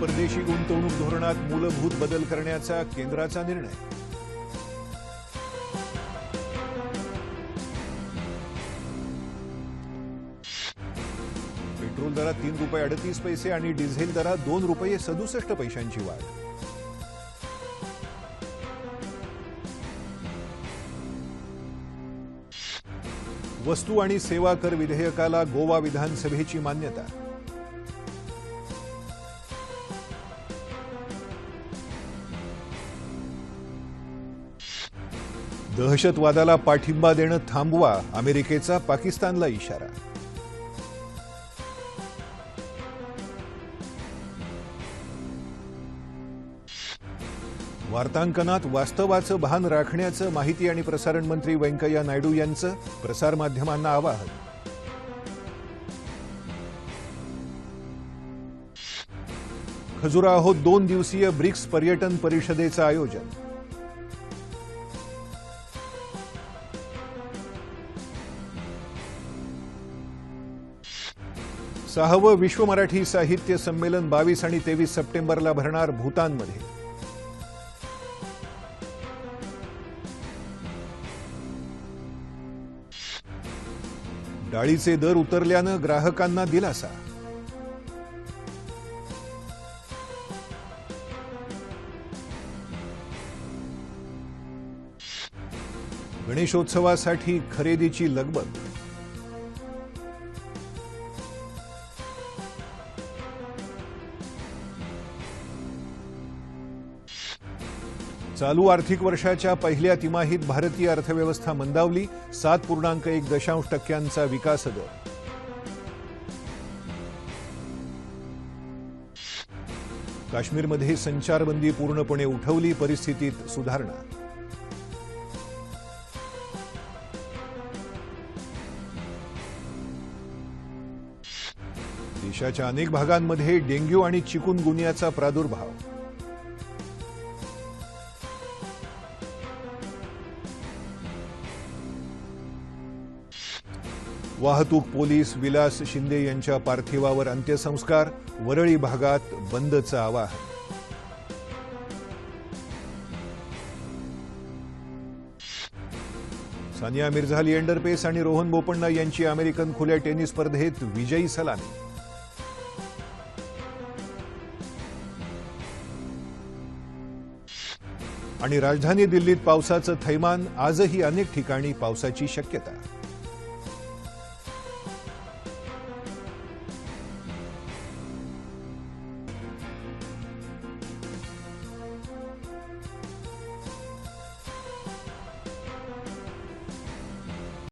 परदेशी गुंतवणूक धोरणात मूलभूत बदल करण्याचा केंद्राचा निर्णय. पेट्रोल दरात तीन रुपये अडतीस पैसे आणि डिझेल दरात दोन रुपये सदुसष्ट पैशांची वाढ. वस्तू आणि सेवा कर विधेयकाला गोवा विधानसभेची मान्यता. दहशतवादाला पाठिंबा देणं थांबवा अमेरिकेचा पाकिस्तानला इशारा. वार्तांकनात वास्तवाचं भान राखण्याचं माहिती आणि प्रसारण मंत्री व्यंकय्या नायडू यांचं प्रसारमाध्यमांना आवाहन. खजुराहो दोन दिवसीय ब्रिक्स पर्यटन परिषदेचं आयोजन. सहावं विश्व मराठी साहित्य संमेलन बावीस आणि तेवीस सप्टेंबरला भरणार भूतानमध्ये. डाळीचे दर उतरल्यानं ग्राहकांना दिलासा. गणेशोत्सवासाठी खरेदीची लगबग. चालू आर्थिक वर्षाच्या पहिल्या तिमाहीत भारतीय अर्थव्यवस्था मंदावली सात पूर्णांक एक दशांश टक्क्यांचा विकास दर. काश्मीरमध्ये संचारबंदी पूर्णपणे उठवली परिस्थितीत सुधारणा. देशाच्या अनेक भागांमध्ये डेंग्यू आणि चिकुनगुनियाचा प्रादुर्भाव. वाहतूक पोलीस विलास शिंदे यांच्या पार्थिवावर अंत्यसंस्कार वरळी भागात बंदचं आवाहन. सानिया मिर्झा लिएंडर पेस आणि रोहन बोपण्णा यांची अमेरिकन खुल्या टेनिस स्पर्धेत विजयी सलामी. आणि राजधानी दिल्लीत पावसाचं थैमान आजही अनेक ठिकाणी पावसाची शक्यता.